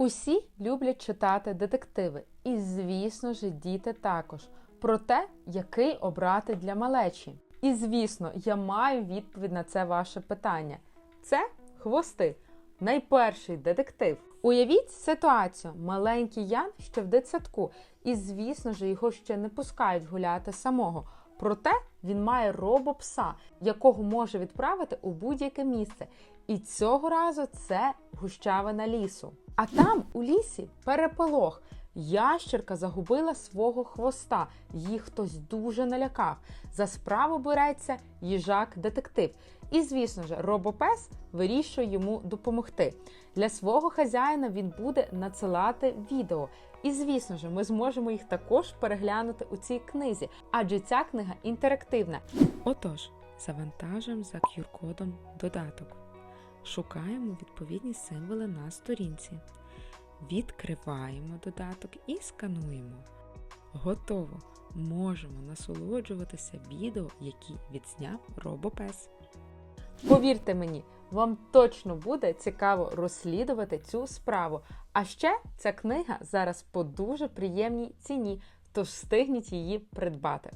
Усі люблять читати детективи, і, звісно ж, діти також про те, який обрати для малечі. І, звісно, я маю відповідь на це ваше питання. Це хвости, найперший детектив. Уявіть ситуацію: маленький Ян ще в дитсадку, і, звісно ж, його ще не пускають гуляти самого. Проте він має робопса, якого може відправити у будь-яке місце. І цього разу це гущавина лісу. А там у лісі переполох. Ящерка загубила свого хвоста. Їх хтось дуже налякав. За справу береться їжак-детектив. І, звісно ж, робопес вирішує йому допомогти. Для свого хазяїна він буде надсилати відео. І, звісно ж, ми зможемо їх також переглянути у цій книзі, адже ця книга інтерактивна. Отож, завантажуємо за QR-кодом додаток. Шукаємо відповідні символи на сторінці. Відкриваємо додаток і скануємо. Готово! Можемо насолоджуватися відео, які відзняв робопес. Повірте мені, вам точно буде цікаво розслідувати цю справу. А ще ця книга зараз по дуже приємній ціні, тож встигніть її придбати.